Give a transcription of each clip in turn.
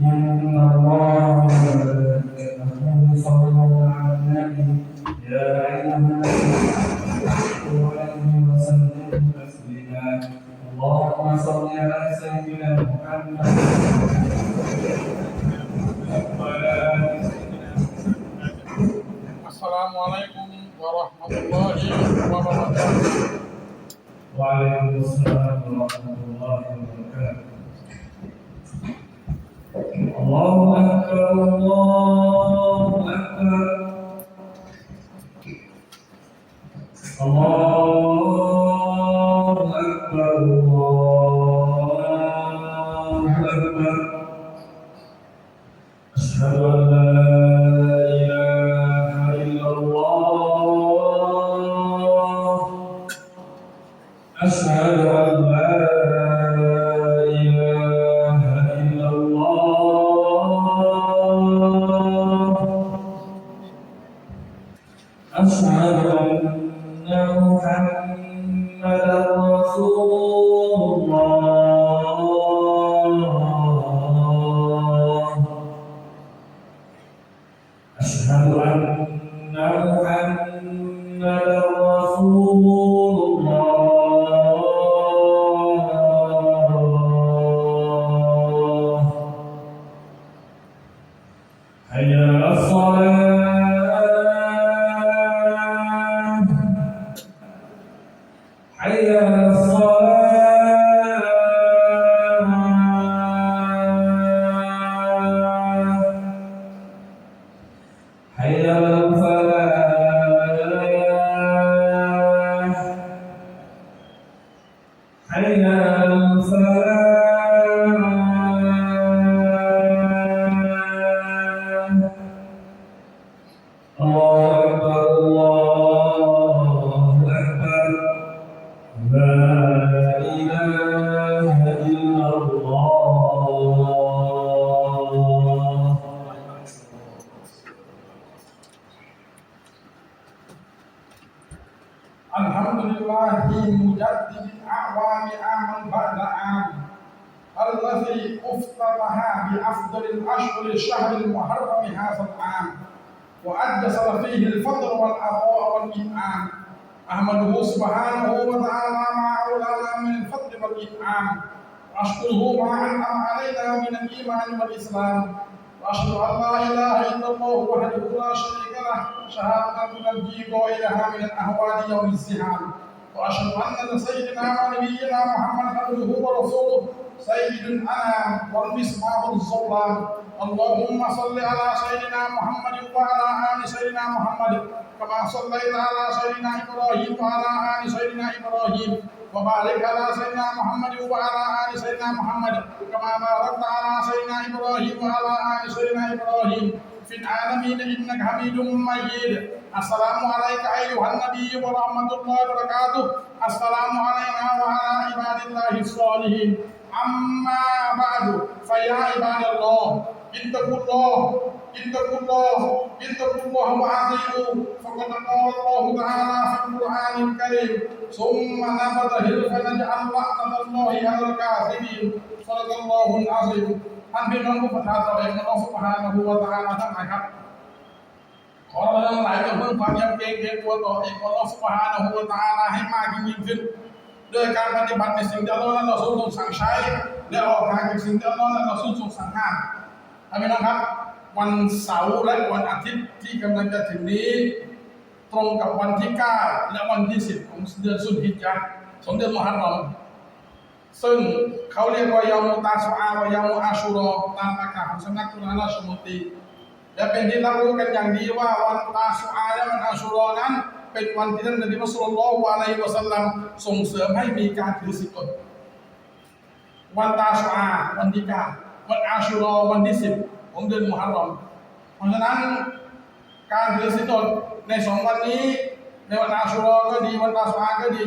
إن الله وعليكم السلام ورحمة الله وبركاته الله أكبر الله أكبر الله أشهد الأشهر الشهر المحرم هذا العام. وأجسر فيه الفضل والعطاء والإنعام. أحمده سبحانه وتعالى ما أولانا من الفضل والإنعام. وأشكره ما أنعم علينا من الإيمان والإسلام. وأشهد أن لا إله إلا الله وحده لا شريك له. شهادة تنجي قائلها من الأهوال يوم الزحام وأشهد أن سيدنا ونبينا محمد عبده ورسوله سيد الأنام والمصباح الظلام اللهم صل على سيدنا محمد وعلى آل سيدنا محمد كما صليت على سيدنا إبراهيم وعلى آل سيدنا إبراهيم وبارك على سيدنا محمد وعلى آل سيدنا محمد كما باركت على سيدنا إبراهيم وعلى آل سيدنا إبراهيم. في العالمين إنك حميد مجيد. السلام عليك أيها النبي ورحمة الله وبركاته. السلام علينا وعلى عباد الله الصالحين. أما بعد فيا عباد الله اتقوا الله اتقوا الله اتقوا الله وأطيعوا فقد قال الله تعالى في القرآن الكريم ثم نبذه فنجعل لعنة الله على الكاذبين صدق الله العظيم ท่านพี่น้องผู้ประทานต่อเองน้องสุภาพนะฮูวะตะอาลาทั้งหลายครับ ขอเราทั้งหลายจงเพิ่มความยำเกรงเกรงกลัวต่อเองของเราสุภาพนะฮูวะตะอาลาให้มากยิ่งขึ้นด้วยการปฏิบัติในสิ่งที่อัลลอฮ์และเราทรงสั่งใช้ และออกทางจากสิ่งที่อัลลอฮ์และเราทรงสั่งห้าม ท่านพี่น้องครับ วันเสาร์และวันอาทิตย์ที่กำลังจะถึงนี้ ตรงกับวันที่ 9 และวันที่ 10 ของเดือนสุนฮิจญะห์ของเดือนมุฮัรรอมซึ่งเขาเรียกว่ายามุตาสอาวายามุอาชูรอตามประกาศของสำนักตุลาราชมนตรีและเป็นที่รับรู้กันอย่างดีว่าวันตาสออาและวันอาชูรอนั้น เป็นวันที่ท่านนบีมุสลิมละวะอะลัยวะสัลลัมส่งเสริมให้มีการถือศีลอดวันตาสออาวันที่9 วันอาชูรอวันที่10ของเดือนมุฮัรรอมเพราะฉะนั้นการถือศีลอดในสองวันนี้ ในวันอาชูรอก็ดีวันตาสาก็ดี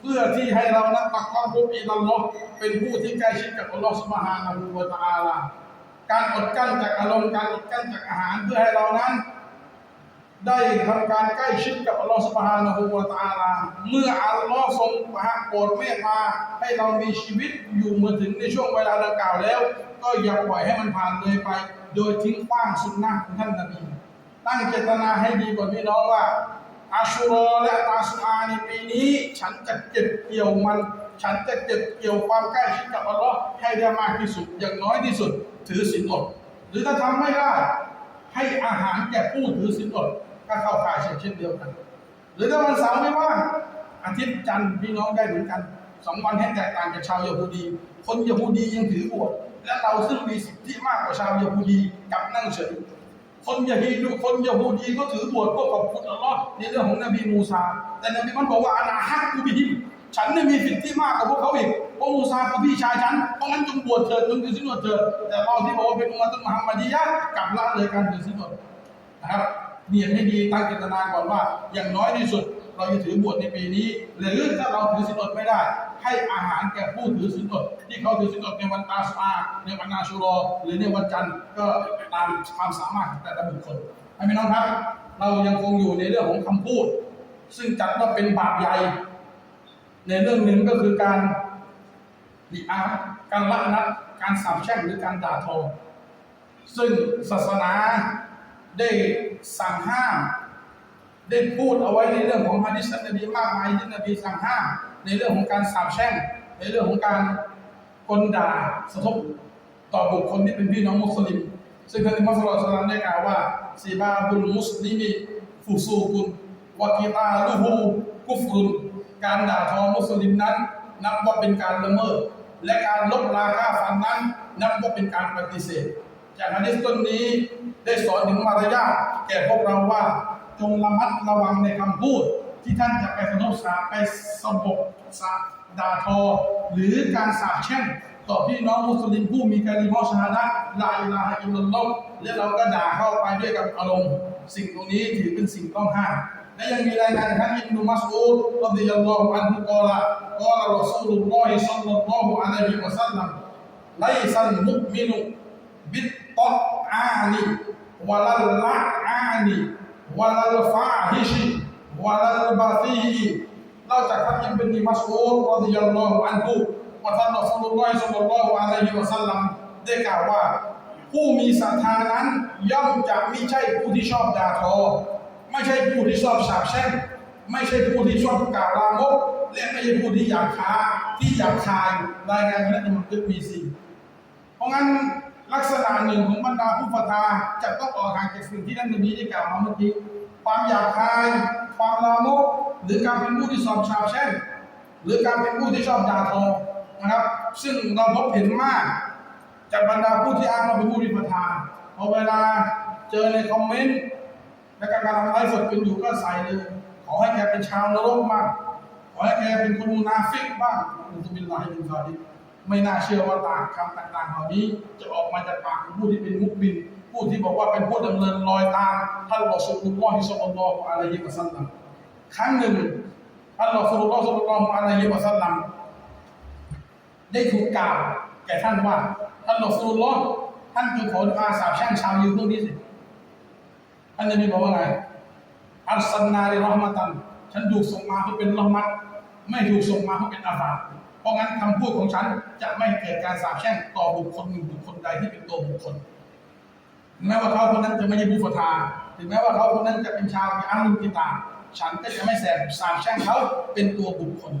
เพื่อที่ให้เรานั้นตักความรุบอินัลลอฮ์เป็นผู้ที่ใกล้ชิดกับอัลลอฮ์สุบฮานะฮูวะตะอาลาการอดกั้นจากอารมณ์การอดกั้นจากอาหารเพื่อให้เรานั้น ได้ทำการใกล้ชิดกับอัลลอฮ์สุบฮานะฮูวะตะอาลาเมื่ออัลลอฮ์ทรงประโปรดเมตตาให้เรามีชีวิตอยู่มาถึงในช่วงเวลาดังกล่าวแล้ว ก็อย่าปล่อยให้มันผ่านเลยไป โดยทิ้งขว้างสุนนะของท่านนบีตั้งเจตนาให้ดีก่อนพี่น้องว่าอาชูรอและตาสุอาในปีนี้ ฉันจะเก็บเกี่ยวมัน ฉันจะเก็บเกี่ยวความใกล้ชิดกับอัลลอฮ์ให้ได้มากที่สุด อย่างน้อยที่สุด ถือศีลอด หรือถ้าทำไม่ได้ให้อาหารแก่ผู้ถือศีลอดก็เข้าข่ายเช่นเช่นเดียวกัน หรือถ้าวันเสาร์ไม่ว่างอาทิตย์จันทร์พี่น้องได้เหมือนกัน สองวันให้แตกต่างจากชาวเยฮูดี คนเยฮูดียังถือบวชและเราซึ่งมีสิทธิมากกว่าชาวเยฮูดีกลับนั่งเฉยคนยะฮีดูคนเยฮูดีก็ถือบวชเพื่อขอบคุณอัลลอฮ์ในเรื่องของนบีมูซา แต่นบีมันบอกว่าอานาฮักกูบิฮิมฉันเนี่ยมีสิทธิมากกว่าพวกเขาอีกเพราะมูซาคือพี่ชายฉัน เพราะงั้นจงบวชเถิดจงถือศีลอดเถิดแต่เราที่บอกว่าเป็นอุมมะตุนมหามัดียะกลับละเลยการถือศีลอดนะครับเรียนให้ดีตั้งเจตนาก่อนว่า อย่างน้อยที่สุด เราจะถือบวชในปีนี้ หรือถ้าเราถือศีลอดไม่ได้ ให้อาหารแก่ผู้ถือศีลอดที่เขาถือศีลอดในวันตาสมาในวันนาชูรอ หรือในวันจันทร์ก็ตามความสามารถของแต่ละบุคคลให้พี่น้องครับ เรายังคงอยู่ในเรื่องของคำพูด ซึ่งจัดว่าเป็นบาปใหญ่ ในเรื่องหนึ่งก็คือการดิอาการละนัดการสาปแช่งหรือการด่าทอซึ่งศาสนาได้สั่งห้าม ได้พูดเอาไว้ในเรื่องของฮะดิษนบีมากมายที่นบีสั่งห้าม ในเรื่องของการสาปแช่งในเรื่องของการกลด่าสะทบต่อบุคคลที่เป็นพี่น้องมุสลิม ซึ่งท่านอิมามสุลต่านได้กล่าวว่าซีบาบุลมุสลิมีฟุซูกุนวะกิตาลูฮูกุฟรุนการด่าทอมุสลิมนั้น นับว่าเป็นการละเมิด และการลบราค่าฟันนั้น นับว่าเป็นการปฏิเสธ จากฮะดิษต้นนี้ได้สอนถึงมารยาทแก่พวกเราว่าจงระมัดระวังในคำพูด ที่ท่านจะไปสนบสาไปสบกสาด่าทอ หรือการสาแช่งต่อพี่น้องมุสลิมผู้มีการิมอชาดะลาอิลาฮะอิลลัลลอฮและเราก็ด่าเข้าไปด้วยกับอารมณ์ สิ่งตรงนี้ถือเป็นสิ่งต้องห้ามและยังมีรายงานท่านอิบนุมัสอูดรดิยัลลอฮุอันฮุกอละกอละรอซูลุลลอฮิศ็อลลัลลอฮุอะลัยฮิวะซัลลัมไลซัลมุมินุบิตตออานีวะลัลละอานีวะลัลฟาฮิชิ วะลัลบาตีอีนอกจากท่านอิบนุมัสูดรดิยัลลอฮุอันฮุว่าท่านรอซูลุลลอฮิศ็อลลัลลอฮุอะลัยฮิวะซัลลัมได้กล่าวว่า ผู้มีศรัทธานั้นย่อมจะไม่ใช่ผู้ที่ชอบด่าทอ ไม่ใช่ผู้ที่ชอบสาปแช่งไม่ใช่ผู้ที่ชอบกล่าวลามกและไม่ใช่ผู้ที่อยากค้าที่อยากคายรายงานนั้นมันมีสิ่งเพราะงั้นลักษณะหนึ่งของบรรดาผู้ศรัทธาจะต้องออกห่างจากสิ่งที่ท่านนบีได้กล่าวมาเมื่อกี้ ความอยากคาย ความลามกหรือการเป็นผู้ที่สอบชาวเช่นหรือการเป็นผู้ที่ชอบด่าทอนะครับ ซึ่งเราพบเห็นมาก จากบรรดาผู้ที่อ้างว่าเป็นผู้ที่ศรัทธาพอเวลาเจอในคอมเมนต์และการกำไลฟ์สดกันอยู่ก็ใส่เลยขอให้แกเป็นชาวนรกบ้างขอให้แกเป็นคนมุนาฟิกบ้างอุตุบิลลาฮิมินซาลิกไม่น่าเชื่อว่าต่างคำต่างๆเหล่านี้ จะออกมาจากปากของผู้ที่เป็นมุกบิน ผู้ที่บอกว่าเป็นผู้ดำเนินรอยตามท่านรอสูลุลลอฮิศ็อลลัลลอฮุอะลัยฮิวะซัลลัมครั้งหนึ่งท่านรอสูลุลลอฮิศ็อลลัลลอฮุอะลัยฮิวะซัลลัมได้ถูกกล่าวแก่ท่านว่าท่านรอสูลุลลอฮ์ท่านจงขอดุอาสาบแช่งชาวยิวพวกนี้สิท่านจะมีบอกว่าไงอัลซันนาลิรอฮ์มะตัน ฉันถูกส่งมาเพื่อเป็นรอฮ์มัตไม่ถูกส่งมาเพื่อเป็นอาบาเพราะงั้นคำพูดของฉันจะไม่เกิดการสาแช่งต่อบุคคลหนึ่งบุคคลใดที่เป็นตัวบุคคล แม้ว่าเขาคนนั้นจะไม่ใช่ผู้ศรัทธาถึงแม้ว่าเขาคนนั้นจะเป็นชาวมีอัลลุกิตา ฉันก็จะไม่แสบสาปแช่งเขาเป็นตัวบุคคล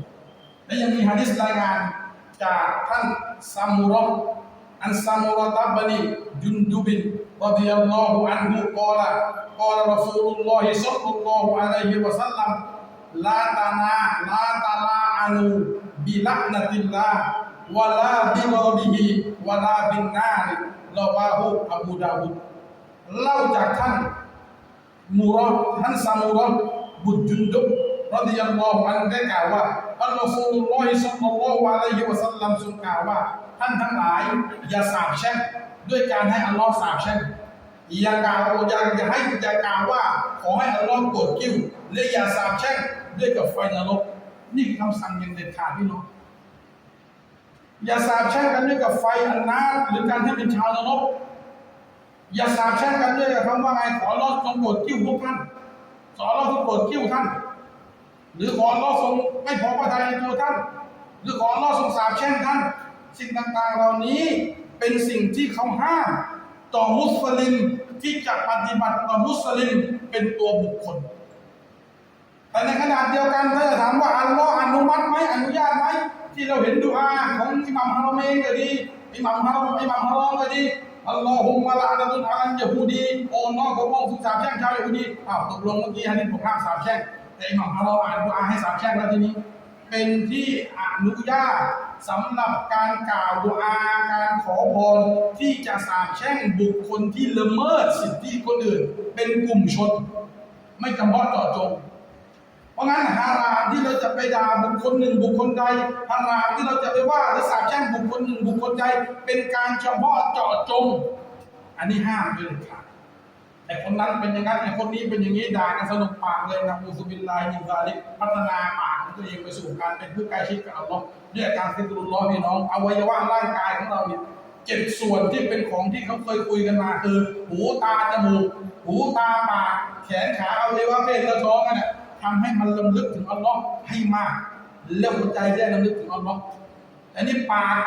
และยังมีฮะดิษรายงานจากท่านซามูรออันซามูรอตับบนีจุนดุบินรดิยัลลอฮุอันฮุกอละกอละรอซูลุลลอฮิศ็อลลัลลอฮุอะลัยฮิวะซัลลัมลาตานาลาตาลาอานูบิลักนติลลาวะลาบิกอบิฮิวะลาบินนาริลาวาฮูอบูดาวุด เล่าจากท่านมูรอท่านซามูรอบุตรจุนดุบรดิยัลลอฮุอันได้กล่าวว่าอัลลอฮฺสุลลอฮิศ็อลลัลลอฮุอะลัยฮิวะซัลลัมทรงกล่าวว่า ท่านทั้งหลาย อย่าสาปแช่งด้วยการให้อัลลอฮ์สาปแช่งอย่ากล่าวอย่าอย่าให้อย่ากล่าวว่า ขอให้อัลลอฮ์โกรธกิ้วและอย่าสาปแช่งด้วยกับไฟนรกนี่คำสั่งอย่างเด็ดขาดพี่น้องอย่าสาบแช่งกันด้วยกับไฟอันน้ำหรือการที่เป็นชาวนรก อย่าสาบแช่งกันด้วยคำว่าไงขอรอดทรงโปรดกิ้วพวกท่านขอรอดทรงโปรดกิ้วท่าน หรือขอรอดทรงไม่พอพระทัยในตัวท่าน หรือขอรอดทรงสาบแช่งท่าน สิ่งต่างๆเหล่านี้เป็นสิ่งที่เขาห้ามต่อมุสลิมที่จะปฏิบัติต่อมุสลิมเป็นตัวบุคคล แต่ในขณะเดียวกันถ้าจะถามว่าอัลลอฮ์อนุมัติไหมอนุญาตไหมที่เราเห็นดูอาของอิหมัมฮารอมเองก็ดีอิหมัมฮารอมอิหมัมฮารอมก็ดี อัลลอฮุมะละอัลตุนอาลันยะฮูดีโอ้น้องของพวกสุสาบแช่งชาวยิฮูดีอ้าวตกลงเมื่อกี้ฮะนี่ผมห้ามสาบแช่งแต่อิหมัมฮารออ่านดูอาให้สาบแช่งแล้วทีนี้ เป็นที่อนุญาตสำหรับการกล่าวดุอาการขอพรที่จะสาบแช่งบุคคลที่ละเมิดสิทธิคนอื่น เป็นกลุ่มชน ไม่จำเพาะเจาะจง เพราะงั้นฮารามที่เราจะไปด่าบุคคลหนึ่งบุคคลใดฮารามที่เราจะไปว่าหรือสาบแช่งบุคคลหนึ่งบุคคลใดเป็นการเฉพาะเจาะจง อันนี้ห้ามเลยครับไอ้คนนั้นเป็นอย่างนั้นไอ้คนนี้เป็นอย่างนี้ด่ากันสนุกปากเลยนะอูซุบิลลาฮิมินซาลิกพัฒนาปากของตัวเองไปสู่การเป็นผู้ใกล้ชิดกับอัลลอฮ์ด้วยการซิกรุลลอฮ์พี่น้องอวัยวะร่างกายของเราเนี่ยเจ็ดส่วนที่เป็นของที่เขาเคยคุยกันมาคือ หูตาจมูกหูตาปากแขนขาอวัยวะเพศและท้องนั่นแหละ ทำให้มันลำลึกถึงอัลลอฮ์ให้มากแล้วหัวใจได้ลำลึกถึงอัลลอฮ์อันนี้ปาก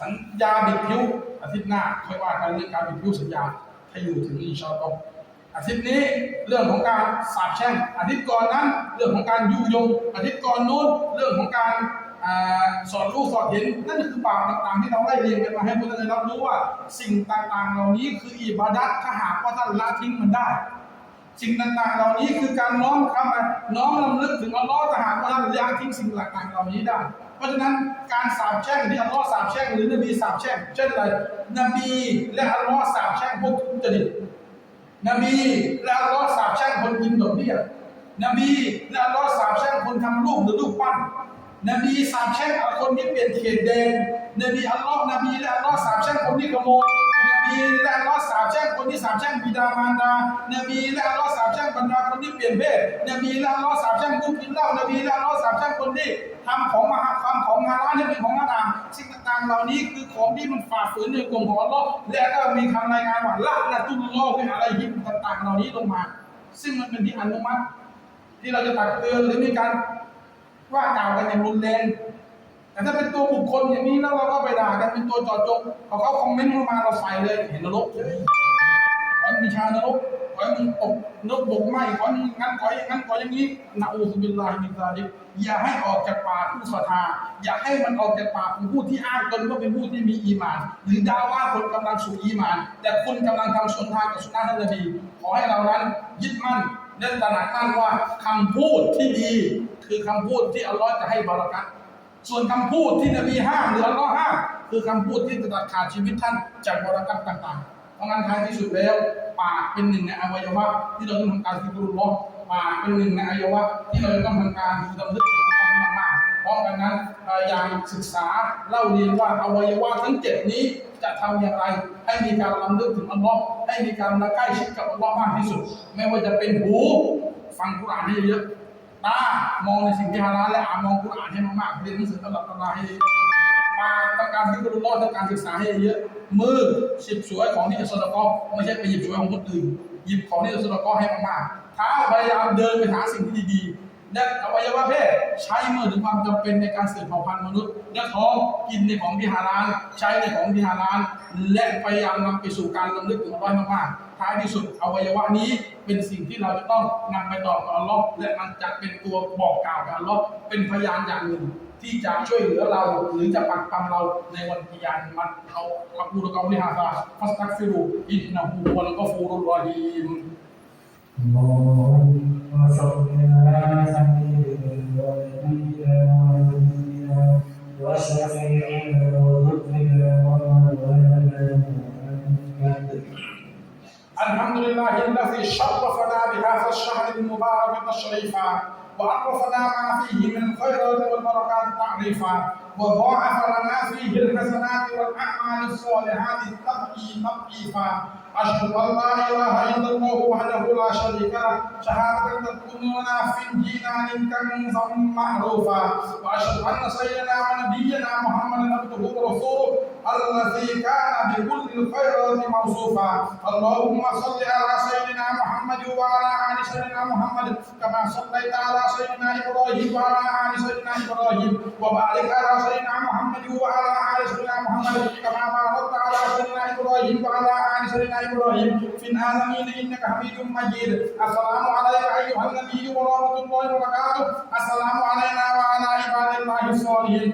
สัญญาบิดผิวอาทิตย์หน้าค่อยว่ากันเรื่องการบิดผิวสัญญาถ้าอยู่ถึงอินชาอัลลอฮ์อาทิตย์นี้เรื่องของการสาบแช่งอาทิตย์ก่อนนั้น เรื่องของการยุยงอาทิตย์ก่อนนู้นเรื่องของการอสอนรู้สอนเห็นนั่นคือบาปต่างๆที่เราได้เรียนกันมาให้พวกเราได้รับรู้ว่า สิ่งต่างๆเหล่านี้คืออิบาดัตถ้าหากว่าท่านละทิ้งมันได้ สิ่งต่างๆ เหล่านี้คือการน้อมคำน้อมลำลึกถึงอัลลอฮ์ทหารว่าท่าละทิ้งสิ่งต่างๆเหล่านี้ได้ เพราะฉะนั้นการสาบแช่งที่อัลลอฮ์สาบแช่งหรือนบีสาบแช่งเช่นไรนบีและอัลลอฮ์สาบแช่งพวกทุจริตนบีและอัลลอฮ์สาบแช่งคนกินดอกเบี้ยนบีและอัลลอฮ์สาบแช่งคนทำลูกหรือลูกปั้นนบีสาบแช่งคนที่เปลี่ยนเขตแดนนบีอัลลอฮ์นบีและอัลลอฮ์สาบแช่งคนที่ขโมย นบีและอัลลอฮ์สาบแช่งคนที่สาบแช่งบิดามารดานบีและอัลลอฮ์สาบแช่งบรรดาคนที่เปลี่ยนเพศนบีและอัลลอฮ์สาบแช่งผู้กินเหล้านบีและอัลลอฮ์สาบแช่งคนที่ทำของมหาความของฮาลาลให้เป็นของฮารามสิ่งต่างๆเหล่านี้คือของที่มันฝ่าฝืนในกลุ่มของอัลลอฮ์และก็มีคำรายงานว่าละละตุลลอฮ์เป็นอะไรยิบต่างๆ เหล่านี้ลงมา ซึ่งมันเป็นที่อนุมัติ ที่เราจะตักเตือนหรือมีการว่ากล่าวกันอย่างรุนแรง แต่ถ้าเป็นตัวบุคคลอย่างนี้แล้วเราก็ไปด่ากันเป็นตัวจอดจงพอเขาคอมเมนต์เข้ามาเราใส่เลยเห็นนรกเลยขอให้มีชานรกขอให้มึงตกนรกบกไหมขอให้มึงงั้นขออย่างนั้นขออย่างนี้นะอูซุบิลลาฮิมินซาลิกอย่าให้ออกจากปากผู้ศรัทธาอย่าให้มันออกจากปากของผู้ที่อ้างตนว่าเป็นผู้ที่มีอีมาน หรือดาว่าคนกำลังสู่อีมาน แต่คุณกำลังทำสนทางกับสุนนะท่านนบีขอให้เรานั้นยึดมั่นและตระหนักมั่นว่าคำพูดที่ดี คือคำพูดที่อัลลอฮ์จะให้บารักัต ส่วนคำพูดที่นบีห้ามหรืออัลลอฮ์ห้ามคือคำพูดที่จะตัดขาดชีวิตท่านจากบรากัตต่างๆเพราะงั้นท้ายที่สุดแล้วปากเป็นหนึ่งในอวัยวะที่เราต้องทำการซิกรุลลอปากเป็นหนึ่งในอวัยวะที่เราต้องทำการดำลึกถึงอัลลอฮ์มากๆเพราะกันนั้นพยายามศึกษาเล่าเรียนว่าอวัยวะทั้งเจ็ดนี้จะทำอย่างไรให้มีการลำลึกถึงอัลลอฮ์ให้มีการมาใกล้ชิดกับอัลลอฮ์มากที่สุด ไม่ว่าจะเป็นหูฟังกุรอานให้เยอะ ตามองในสิ่งที่ฮาลาลและอ่านมองกุรอานให้มากๆเรียนหนังสือตลอดตลาให้ปากต้องการที่กรุลอต้องการศึกษาให้เยอะมือสิบสวยของที่จะสะดอกไม่ใช่ไปหยิบสวยของคนอื่นหยิบของที่จะสะดอกให้มากๆเท้าพยายามเดินไปหาสิ่งที่ดีๆ และอวัยวะเพศใช้มือถึงความจำเป็นในการสืบเผ่าพันธุ์มนุษย์และท้องกินในของที่ฮาลาลใช้ในของที่ฮาลาลและพยายามนำไปสู่การลำลึกถึงอัลลอฮ์มากๆท้ายที่สุดอวัยวะนี้เป็นสิ่งที่เราจะต้องนำไปต่อกับอัลลอฮ์และมันจะเป็นตัวบอกกล่าวกับอัลลอฮ์เป็นพยานอย่างหนึ่งที่จะช่วยเหลือเราหรือจะปักปำเราในวันกิยามมันเอาอักูลกอลิฮาซาฟัสตักฟิรูอินนะฮูวัลกอฟูรุรรอฮีม اللهم صل على سيدنا ونبينا ونبينا وشفيعنا وذكرنا ومولانا محمد الحمد لله الذي شرفنا بهذا الشهر المبارك تشريفا وعرفنا ما فيه من الخيرات والبركات تعريفا وضاعف لنا فيه الحسنات والأعمال الصالحات تبقي أشهد أن لا إله إلا الله وحده لا شريك له. شهادة تكون لنا في الجنان كنزا معروفا وأشهد أن سيدنا ونبينا محمدا عبده ورسوله الذي كان بكل الخيرات موصوفا. اللهم صل على سيدنا محمد وعلى آل سيدنا محمد كما صليت على سيدنا إبراهيم وعلى آل سيدنا إبراهيم. وبارك على سيدنا محمد وعلى آل سيدنا محمد كما باركت على سيدنا إبراهيم وعلى آل سيدنا ابراهيم في العالمين انك حميد مجيد السلام عليك ايها النبي ورحمه الله وبركاته السلام علينا وعلى عباد الله الصالحين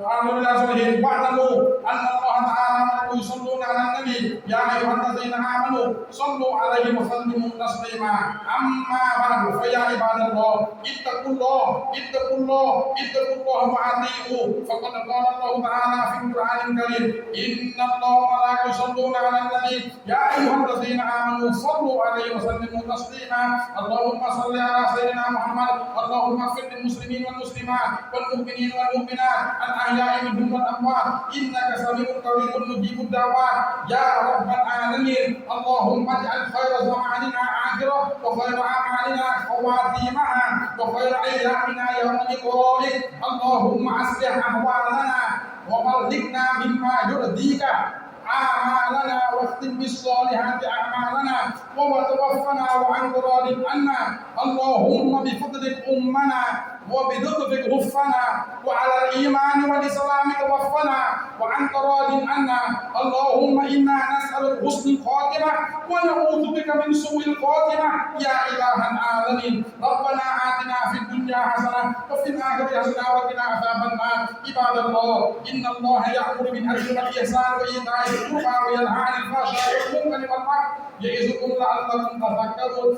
وعلى الله الصالحين واعلموا ان الله تعالى وملائكته يصلون على النبي يا ايها الذين امنوا صلوا عليه وسلموا تسليما اما بعد فيا عباد الله اتقوا الله اتقوا الله اتقوا الله واطيعوه فقد قال الله تعالى في القران الكريم ان الله وملائكته يصلون على النبي يا ايها الذين امنوا صلوا عليه وسلموا تسليما اللهم صل على سيدنا محمد اللهم اغفر للمسلمين والمسلمات والمؤمنين والمؤمنات الاحياء منهم والاموات انك سميع قريب مجيب الدعوات يا رب العالمين. اللهم اجعل خير زماننا آخرة وخير أعمالنا خواتيمها وخير أيامنا يوم لقائك اللهم أصلح أحوالنا وبلغنا مما يرضيك. أعمالنا واختم بالصالحات أعمالنا وتوفنا وعن راض عنا. اللهم بفضلك أمنا وبلطفك غفنا وعلى الإيمان والإسلام توفنا وعن راض عنا. اللهم إنا نسألك حسن الخاتمة ونعوذ بك من سوء الخاتمة. يا إله العالمين ربنا آتنا في الدنيا حسنة وفي الآخرة حسنة وقنا عذاب النار. عباد الله إن الله يأمر بالعدل والإحسان وإيتاء القربى وينهى عن الفحشاء والمنكر والبغي يعظكم لعلكم تذكرون.